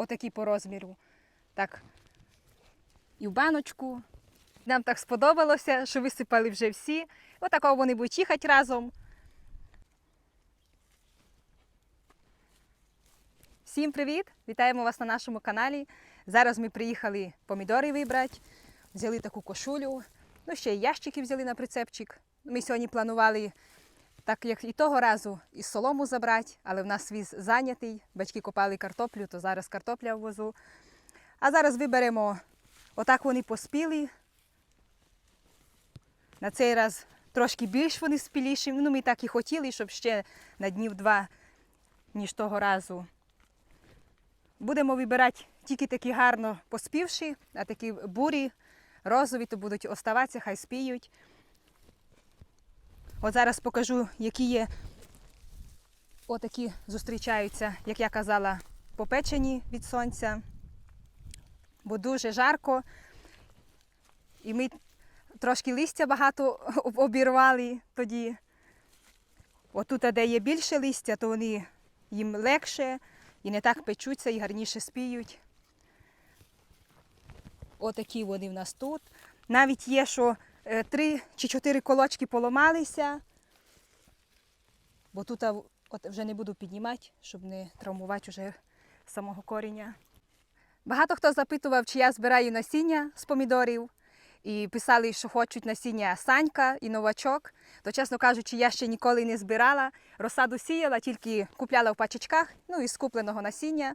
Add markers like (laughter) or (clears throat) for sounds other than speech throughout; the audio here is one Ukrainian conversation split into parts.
отакі по розміру. Так. І в баночку. Нам так сподобалося, що висипали вже всі. Отако вони будуть їхати разом. Всім привіт! Вітаємо вас на нашому каналі. Зараз ми приїхали помідори вибрати, взяли таку кошулю, ну ще й ящики взяли на прицепчик. Ми сьогодні планували, так як і того разу, і солому забрати, але в нас віз зайнятий. Батьки копали картоплю, то зараз картопля в возу. А зараз виберемо, отак вони поспіли. На цей раз трошки більш вони спіліші. Ну, ми так і хотіли, щоб ще на днів два, ніж того разу. Будемо вибирати тільки такі гарно поспівші, а такі бурі, розові, то будуть оставатися, хай спіють. От зараз покажу, які є отакі зустрічаються, як я казала, попечені від сонця, бо дуже жарко. І ми трошки листя багато (laughs) обірвали тоді. Отут, де є більше листя, то вони їм легше і не так печуться і гарніше спіють. Отакі вони в нас тут. Навіть є, що три чи чотири колочки поламалися, бо тут от вже не буду піднімати, щоб не травмувати вже самого коріння. Багато хто запитував, чи я збираю насіння з помідорів. І писали, що хочуть насіння санька і новачок. То, чесно кажучи, я ще ніколи не збирала. Розсаду сіяла, тільки купляла в пачечках, ну і з купленого насіння.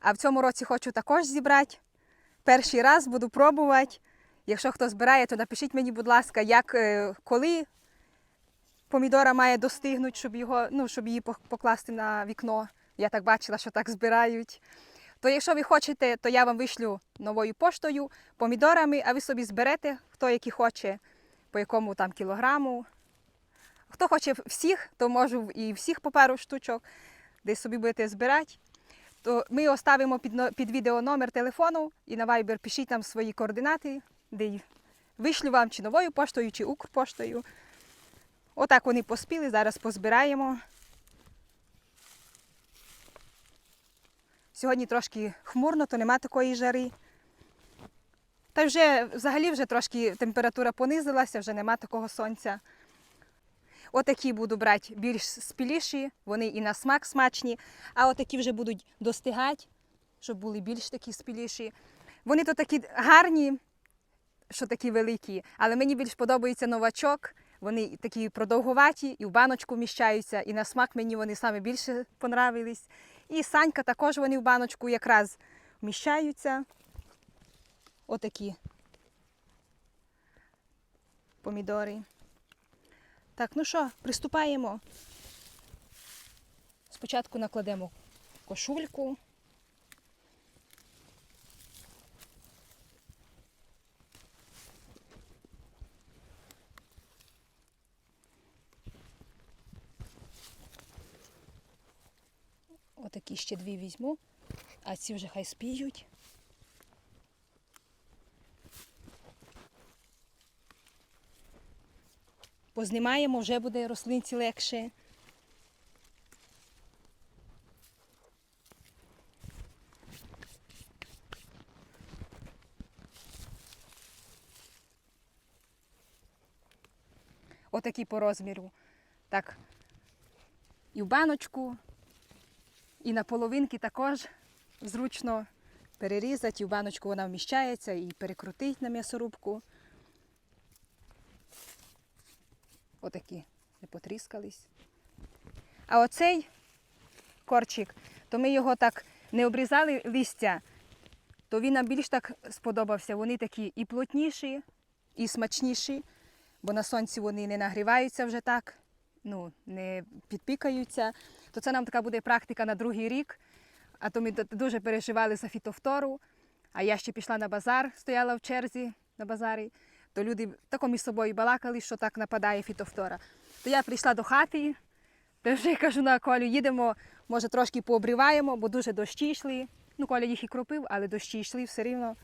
А в цьому році хочу також зібрати. Перший раз буду пробувати. Якщо хто збирає, то напишіть мені, будь ласка, як е, коли помідора має достигнути, щоб його, ну, щоб її покласти на вікно. Я так бачила, що так збирають. То якщо ви хочете, то я вам вишлю новою поштою помідорами, а ви собі зберете, хто які хоче, по якому там кілограму. Хто хоче всіх, то можу і всіх по пару штучок, де собі будете збирати. То ми оставимо під, під відео номер телефону і на Viber пишіть там свої координати, де вишлю вам чи новою поштою, чи Укрпоштою. Отак вони поспіли, зараз позбираємо. Сьогодні трошки хмурно, то нема такої жари. Та вже взагалі вже трошки температура понизилася, вже нема такого сонця. Отакі буду брати більш спіліші, вони і на смак смачні, а отакі вже будуть достигати, щоб були більш такі спіліші. Вони то такі гарні, що такі великі, але мені більш подобається новачок. Вони такі продовгуваті і в баночку вміщаються, і на смак мені вони саме більше понравились. І санька також вони в баночку якраз вміщаються. Отакі помідори. Так, ну що, приступаємо. Спочатку накладемо кошульку. Отакі ще дві візьму, а ці вже хай спіють. Познімаємо, вже буде рослинці легше. Отакі по розміру. Так. І в баночку, і на половинки також зручно перерізати. І в баночку вона вміщається і перекрутить на м'ясорубку. Отакі не потріскались. А оцей корчик, то ми його так не обрізали листя, то він нам більш так сподобався. Вони такі і плотніші, і смачніші, бо на сонці вони не нагріваються вже так, ну, не підпікаються. То це нам така буде практика на другий рік. А то ми дуже переживали за фітофтору. А я ще пішла на базар, стояла в черзі на базарі, то люди тако між собою балакали, що так нападає фітофтора. То я прийшла до хати, то вже кажу на Колю, їдемо, може трошки пообріваємо, бо дуже дощі йшли. Ну, Коля їх і кропив, але дощі йшли все рівно.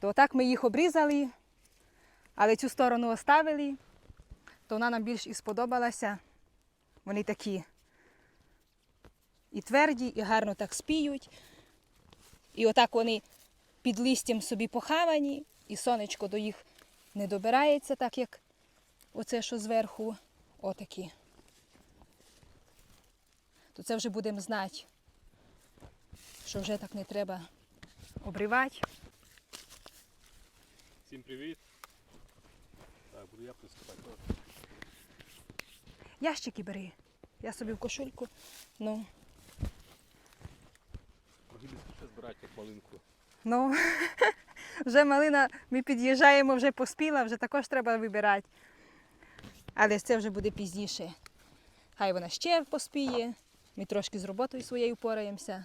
То так ми їх обрізали, але цю сторону оставили, то вона нам більш і сподобалася. Вони такі і тверді, і гарно так спіють. І отак вони під листям собі похавані, і сонечко до їх не добирається, так як оце, що зверху, отакі. То це вже будемо знати, що вже так не треба обривати. Всім привіт. Так, буду я приступати. Ящики бери. Я собі в кошульку. Ну, Трохи ще збирати, як малинку. ну (laughs) вже малина, ми під'їжджаємо, вже поспіла, вже також треба вибирати. Але це вже буде пізніше. Хай вона ще поспіє. Ми трошки з роботою своєю пораємося.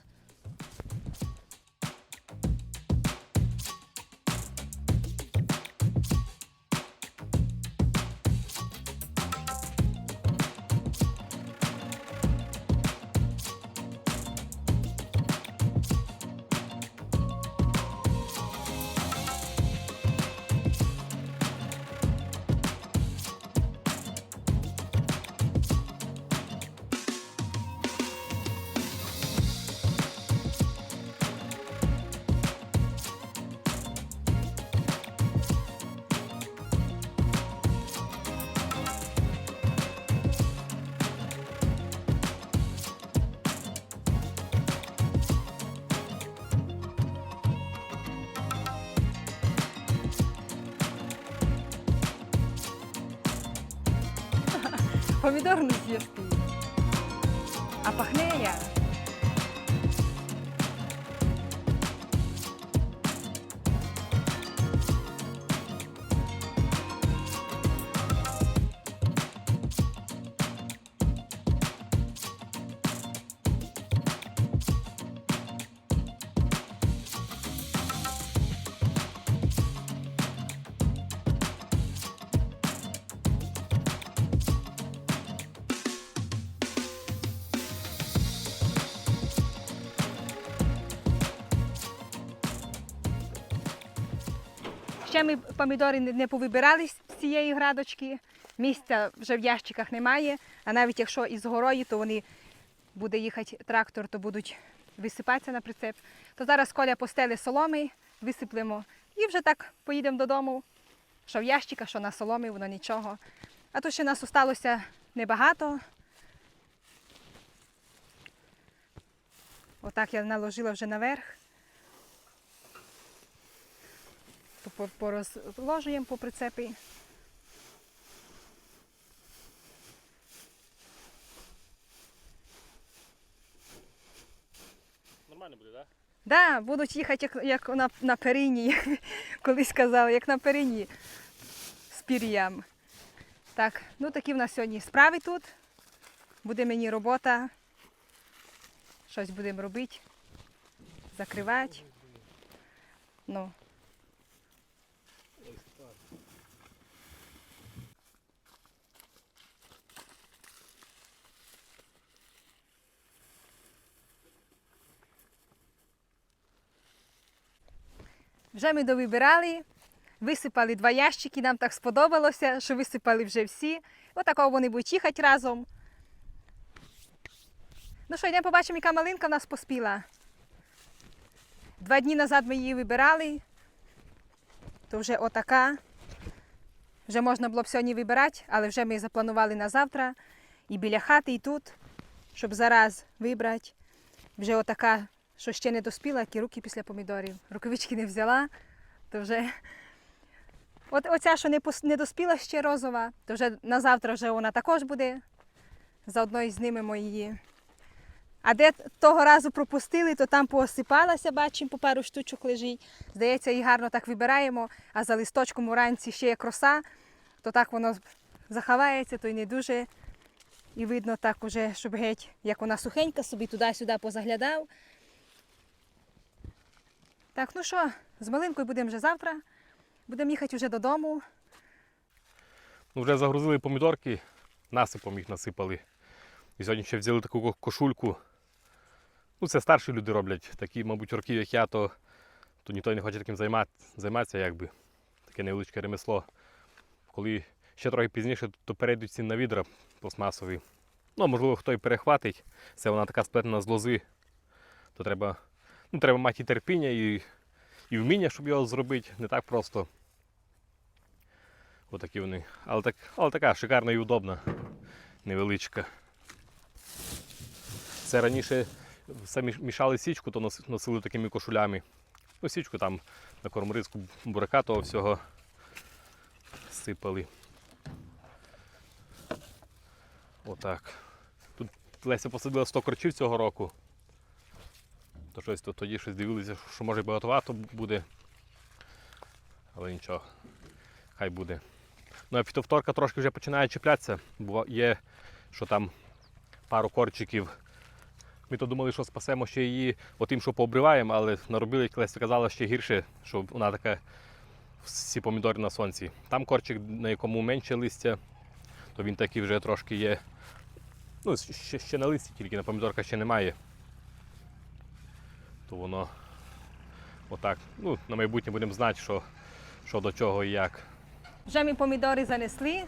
Помідор не з'їсти. А пахне я. Ще ми помідори не не повибирали з цієї градочки. Місця вже в ящиках немає. А навіть якщо із горою, то вони буде їхати трактор, то будуть висипатися на прицеп. То зараз коля постели соломи, висиплемо і вже так поїдемо додому. Що в ящиках, що на соломі, воно нічого. А то ще нас осталося небагато. Отак я наложила вже наверх. Порозложуємо по прицепі. Нормально буде, так? Да, будуть їхати як, як на, на перині, як (laughs) колись казали, як на перині з пір'ям. Так, ну такі в нас сьогодні справи тут. Буде мені робота. Щось будемо робити, закривати. Ну, Вже ми довибирали, висипали два ящики, нам так сподобалося, що висипали вже всі. Отакого вони будуть їхати разом. Ну що, йдемо побачимо, яка малинка в нас поспіла. Два дні назад ми її вибирали, то вже отака. Вже можна було б сьогодні вибирати, але вже ми запланували на завтра і біля хати, і тут, щоб зараз вибрати. Вже отака, що ще не доспіла, які руки після помідорів. Рукавички не взяла, то вже. От оця, що не, не доспіла ще розова, то вже на завтра вже вона також буде. Заодно і знімемо її. А де того разу пропустили, то там поосипалася, бачимо, по пару штучок лежить. Здається, її гарно так вибираємо, а за листочком уранці ще є кроса, то так воно заховається, то й не дуже. І видно так уже, щоб геть, як вона сухенька, собі туди-сюди позаглядав. Так, ну що, з малинкою будемо вже завтра. Будемо їхати вже додому. Ну, вже загрузили помідорки, насипом їх насипали. І сьогодні ще взяли таку кошульку. Ну, це старші люди роблять. Такі, мабуть, років, як я, то, то ніхто не хоче таким займати, займатися, якби. Таке невеличке ремесло. Коли ще трохи пізніше, то перейдуть всі на відра пластмасові. Ну, можливо, хто і перехватить. Це вона така сплетена з лози. То треба, ну, треба мати і терпіння, і, і вміння, щоб його зробити. Не так просто. Отакі вони. Але, так, але така шикарна і удобна. Невеличка. Це раніше все мішали січку, то носили такими кошулями. Ну, січку там на корморизку буряка того всього сипали. Отак. Тут Леся посадила 100 корчів цього року. То щось то тоді щось дивилися, що може багатовато буде. Але нічого, хай буде. Ну а фітовторка трошки вже починає чіплятися, бо є, що там пару корчиків. Ми то думали, що спасемо ще її отим, що пообриваємо, але наробили, як Леся казала, ще гірше, що вона така всі помідори на сонці. Там корчик, на якому менше листя, то він такий вже трошки є. Ну, ще, ще на листі, тільки на помідорка ще немає. То воно отак. Ну, на майбутнє будемо знати, що, що до чого і як. Вже ми помідори занесли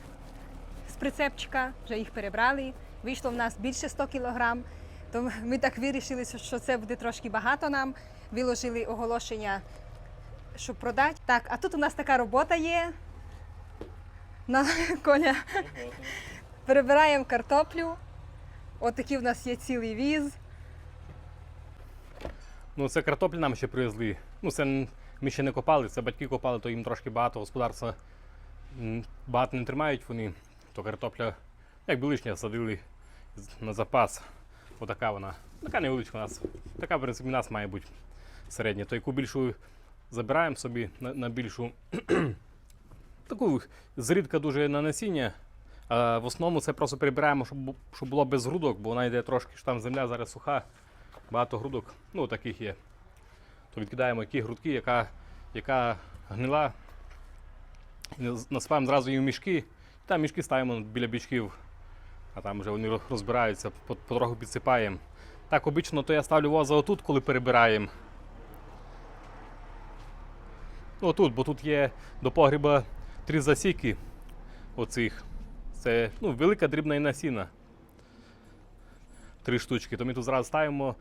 з прицепчика, вже їх перебрали. Вийшло в нас більше 100 кілограм. То ми так вирішили, що це буде трошки багато нам. Виложили оголошення, щоб продати. Так, а тут у нас така робота є. На коня. Перебираємо картоплю. Отакий в нас є цілий віз. Ну, це картоплі нам ще привезли. Ну, це ми ще не копали, це батьки копали, то їм трошки багато господарства багато не тримають вони. То картопля, якби лишня садили на запас. Отака вона. Така невеличка у нас. Така, в принципі, у нас має бути середня. То яку більшу забираємо собі на, на більшу. (clears throat) Таку зрідка дуже на насіння. А в основному це просто прибираємо, щоб, щоб було без грудок, бо вона йде трошки, що там земля зараз суха багато грудок, ну таких є. То відкидаємо які грудки, яка, яка гнила. Насипаємо зразу її в мішки. Там мішки ставимо біля бічків, а там вже вони розбираються, потроху підсипаємо. Так, обично то я ставлю воза отут, коли перебираємо. Отут, бо тут є до погріба три засіки оцих. Це ну, велика дрібна насіна три штучки, то ми тут зразу ставимо.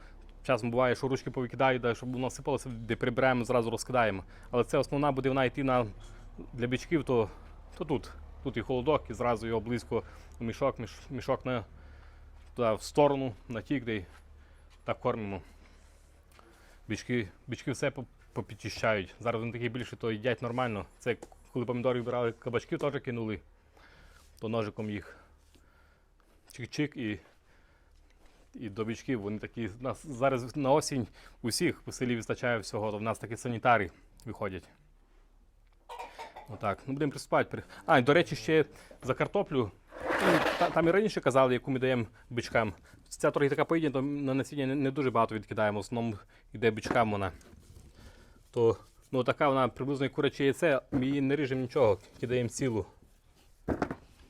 Часом буває, що ручки повикидають, щоб воно сипалося, де прибираємо, зразу розкидаємо. Але це основна буде вона йти на, для бичків, то, то тут. Тут і холодок, і зразу його близько у мішок, міш, мішок на, туди, в сторону, на тік, де так кормимо. Бички, бички все по- попідчищають. Зараз вони такі більше, то їдять нормально. Це коли помідори брали кабачків, теж кинули, то ножиком їх чик-чик і і до бичків. Вони такі. Нас зараз на осінь усіх у селі вистачає всього, то в нас такі санітарі виходять. Отак. Ну, будемо приступати. А, і до речі, ще за картоплю. Ну, Там і раніше казали, яку ми даємо бичкам. Ця трохи така поїдня, то на насіння не, дуже багато відкидаємо. В основному йде бичкам вона. То ну, така вона приблизно як куряче яйце, ми її не ріжемо нічого, кидаємо цілу.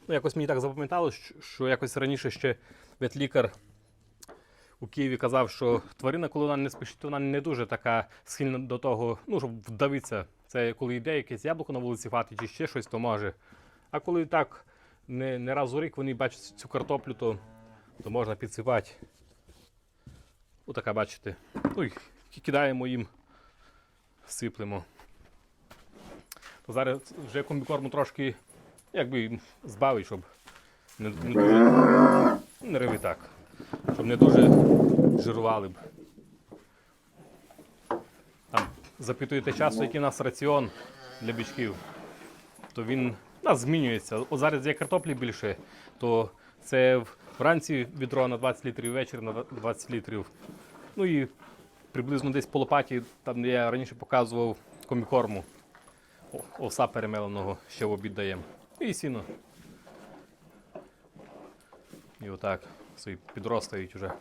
Ну, якось мені так запам'яталось, що якось раніше ще ветлікар у Києві казав, що тварина, коли вона не спішить, вона не дуже така схильна до того, ну, щоб вдавитися. Це коли йде якесь яблуко на вулиці хватить чи ще щось, то може. А коли так не, не раз у рік вони бачать цю картоплю, то, то можна підсипати. Отака, бачите. Ну кидаємо їм, сиплемо. То зараз вже комбікорму трошки якби збавить, щоб не, не. Не реви так щоб не дуже жирували б. Там запитуєте часто, який у нас раціон для бичків, то він у нас змінюється. От зараз є картоплі більше, то це вранці відро на 20 літрів, ввечері на 20 літрів. Ну і приблизно десь по лопаті, там де я раніше показував комікорму. О- Овса перемеленого ще в обід даємо. І сіно. І отак собі підростають вже.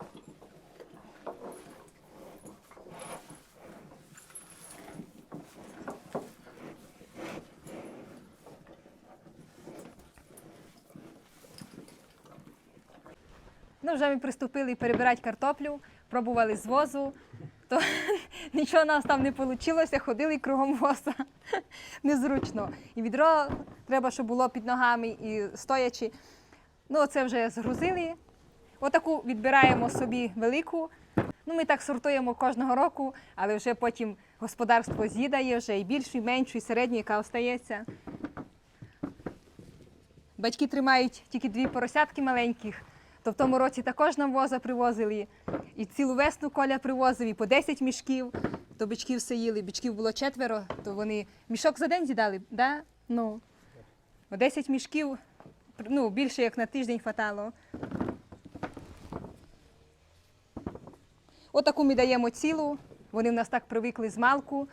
Ну, вже ми приступили перебирати картоплю, пробували з возу, то (laughs) нічого у нас там не вийшло, ходили кругом воза. (laughs) Незручно. І відро треба, щоб було під ногами і стоячи. Ну, це вже згрузили. Отаку відбираємо собі велику. Ну, ми так сортуємо кожного року, але вже потім господарство з'їдає вже і більшу, і меншу, і середню, яка остається. Батьки тримають тільки дві поросятки маленьких, то в тому році також нам воза привозили. І цілу весну коля привозив, і по 10 мішків, то бичків все їли. Бичків було четверо, то вони мішок за день з'їдали, да? ну, 10 мішків, ну, більше як на тиждень хватало. Отаку ми даємо цілу, вони в нас так привикли з малку.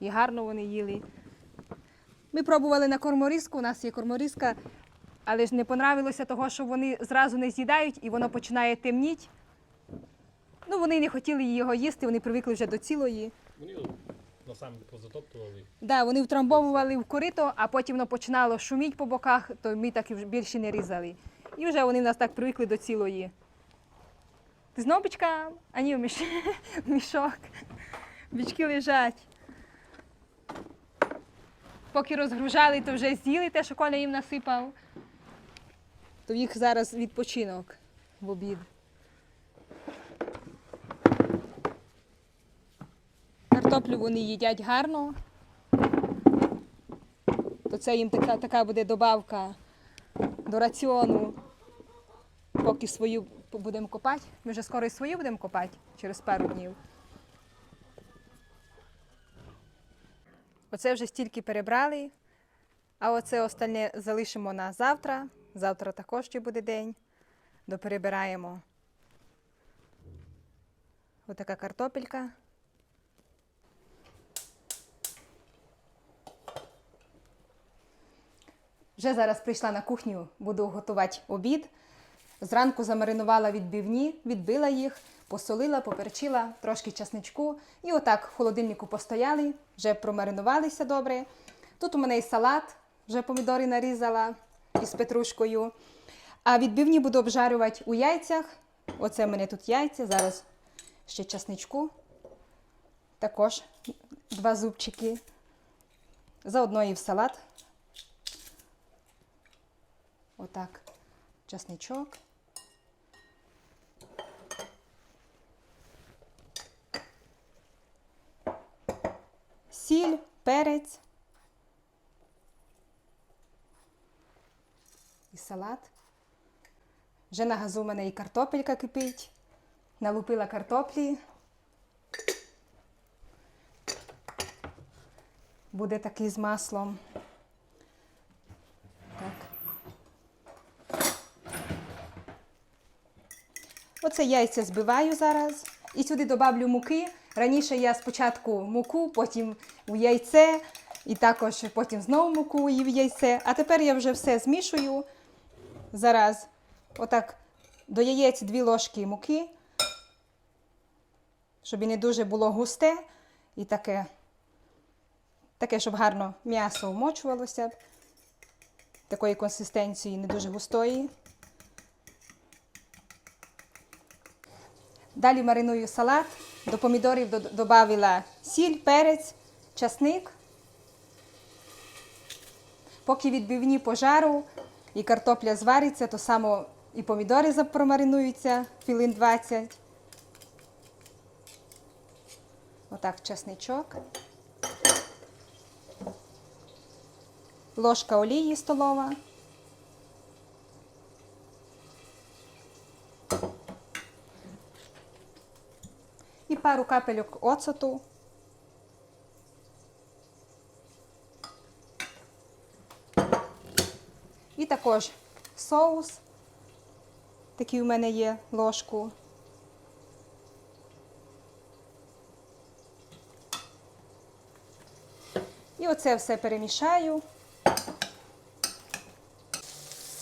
І гарно вони їли. Ми пробували на корморізку, у нас є корморізка, але ж не понравилося того, що вони зразу не з'їдають і воно починає темніти. Ну, вони не хотіли його їсти, вони привикли вже до цілої. Вони носами позатоптували. Да, вони втрамбовували в корито, а потім воно починало шуміти по боках, то ми так і більше не різали. І вже вони в нас так привикли до цілої. Ти знов бичка? Ні, в міш... (laughs) мішок. Бички лежать. Поки розгружали, то вже з'їли те, що Коля їм насипав. То їх зараз відпочинок в обід. Картоплю вони їдять гарно. То це їм така, така буде добавка до раціону. Поки свою будемо копати. Ми вже скоро і свою будемо копати через пару днів. Оце вже стільки перебрали, а оце остальне залишимо на завтра. Завтра також ще буде день. Доперебираємо. Отака картопелька. Вже зараз прийшла на кухню, буду готувати обід. Зранку замаринувала відбивні, відбила їх, посолила, поперчила, трошки часничку. І отак в холодильнику постояли, вже промаринувалися добре. Тут у мене і салат, вже помідори нарізала із петрушкою. А відбивні буду обжарювати у яйцях. Оце в мене тут яйця, зараз ще часничку. Також два зубчики. Заодно і в салат. Отак, часничок. Сіль, перець. І салат. Вже на газу в мене і картопелька кипить. Налупила картоплі. Буде такий з маслом. Так. Оце яйця збиваю зараз. І сюди додавлю муки. Раніше я спочатку муку, потім у яйце, і також потім знову муку і в яйце. А тепер я вже все змішую. Зараз отак до яєць дві ложки муки, щоб і не дуже було густе і таке, таке, щоб гарно м'ясо вмочувалося. Такої консистенції не дуже густої. Далі мариную салат. До помідорів додавила сіль, перець, часник. Поки відбивні пожару і картопля звариться, то само і помідори промаринуються хвилин 20. Отак часничок. Ложка олії столова. Пару капельок оцету. І також соус. Такий у мене є ложку. І оце все перемішаю.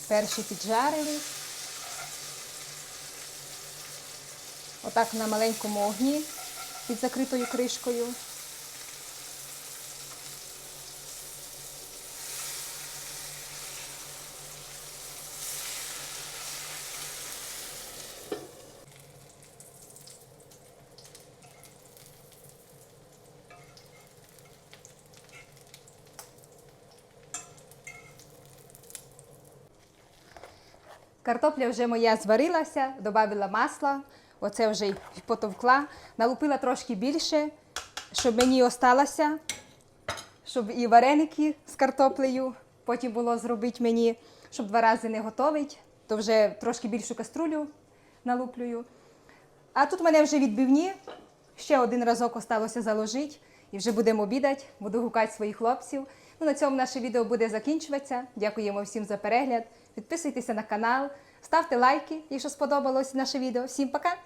Перші піджарились. Отак на маленькому огні під закритою кришкою. Картопля вже моя зварилася, додала масла, оце вже й потовкла, налупила трошки більше, щоб мені осталося, щоб і вареники з картоплею потім було зробити мені, щоб два рази не готовить, то вже трошки більшу каструлю налуплюю. А тут в мене вже відбивні. Ще один разок осталося заложити. І вже будемо обідати, буду гукати своїх хлопців. Ну, на цьому наше відео буде закінчуватися. Дякуємо всім за перегляд. Підписуйтеся на канал, ставте лайки, якщо сподобалось наше відео. Всім пока!